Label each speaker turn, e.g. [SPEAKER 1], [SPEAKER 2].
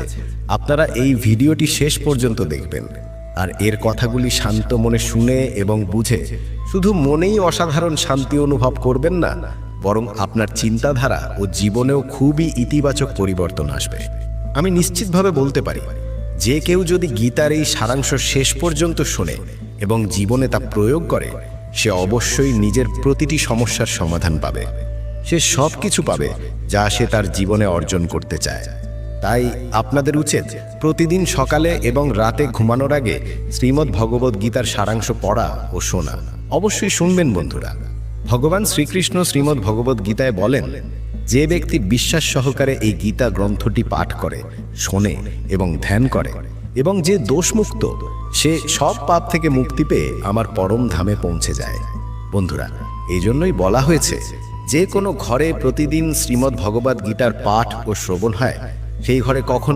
[SPEAKER 1] আছে। আপনারা এই ভিডিওটি শেষ পর্যন্ত দেখবেন। আর এর কথাগুলি শান্ত মনে শুনে এবং বুঝে শুধু মনেই অসাধারণ শান্তি অনুভব করবেন না, বরং আপনার চিন্তাধারা ও জীবনেও খুবই ইতিবাচক পরিবর্তন আসবে। আমি নিশ্চিতভাবে বলতে পারি, যে কেউ যদি গীতার এই সারাংশ শেষ পর্যন্ত শোনে এবং জীবনে তা প্রয়োগ করে, সে অবশ্যই নিজের প্রতিটি সমস্যার সমাধান পাবে। সে সব কিছু পাবে যা সে তার জীবনে অর্জন করতে চায়। তাই আপনাদের উচিত প্রতিদিন সকালে এবং রাতে ঘুমানোর আগে শ্রীমদ্ ভগবত গীতার সারাংশ পড়া ও শোনা। অবশ্যই শুনবেন বন্ধুরা। ভগবান শ্রীকৃষ্ণ শ্রীমদ্ ভগবত গীতায় বলেন, যে ব্যক্তি বিশ্বাস সহকারে এই গীতা গ্রন্থটি পাঠ করে, শোনে এবং ধ্যান করে, এবং যে দোষমুক্ত, সে সব পাপ থেকে মুক্তি পেয়ে আমার পরম ধামে পৌঁছে যায়। বন্ধুরা, এই জন্যই বলা হয়েছে, যে কোনো ঘরে প্রতিদিন শ্রীমদ্ ভগবত গীতার পাঠ ও শ্রবণ হয় সেই ঘরে কখন